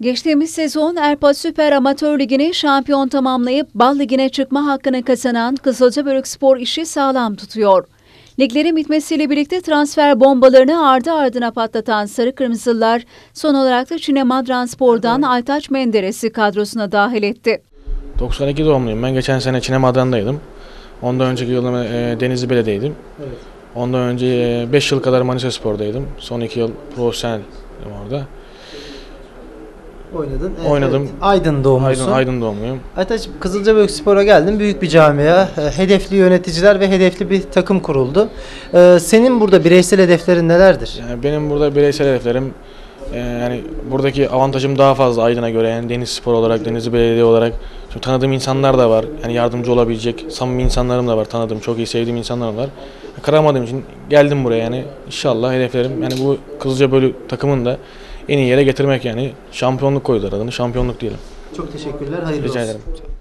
Geçtiğimiz sezon Erpa Süper Amatör Ligi'ni şampiyon tamamlayıp Bal Ligi'ne çıkma hakkını kazanan Kızılcabörük Spor işi sağlam tutuyor. Liglerin bitmesiyle birlikte transfer bombalarını ardı ardına patlatan Sarı Kırmızılar son olarak da Çine Madranspor'dan Aytaç Menderes'i kadrosuna dahil etti. 92 doğumluyum. Ben geçen sene Çine Madran'daydım. Ondan önceki yılım e, Denizli Belediye'ydim. Ondan önce 5 yıl kadar Manisa Spor'daydım. Son 2 yıl profesyoneldim orada. Oynadın. Oynadım. Aydın doğumlusun. Aydın, Aydın doğumluyum. Aytaç Kızılcabök Spor'a geldin. Büyük bir camia. e, Hedefli yöneticiler ve hedefli bir takım kuruldu. E, Senin burada bireysel hedeflerin nelerdir? Yani benim burada bireysel hedeflerim e, yani buradaki avantajım daha fazla Aydın'a göre yani Deniz Spor olarak, Denizli Belediye olarak Şimdi tanıdığım insanlar da var. Yani yardımcı olabilecek samimi insanlarım da var. Tanıdığım, çok iyi sevdiğim insanlarım var. Kıramadığım için geldim buraya yani. İnşallah hedeflerim yani bu Kızılcabölük takımını da en iyi yere getirmek yani. Şampiyonluk koydular adını. Şampiyonluk diyelim. Çok teşekkürler. Hayırlı Rica olsun. ederim.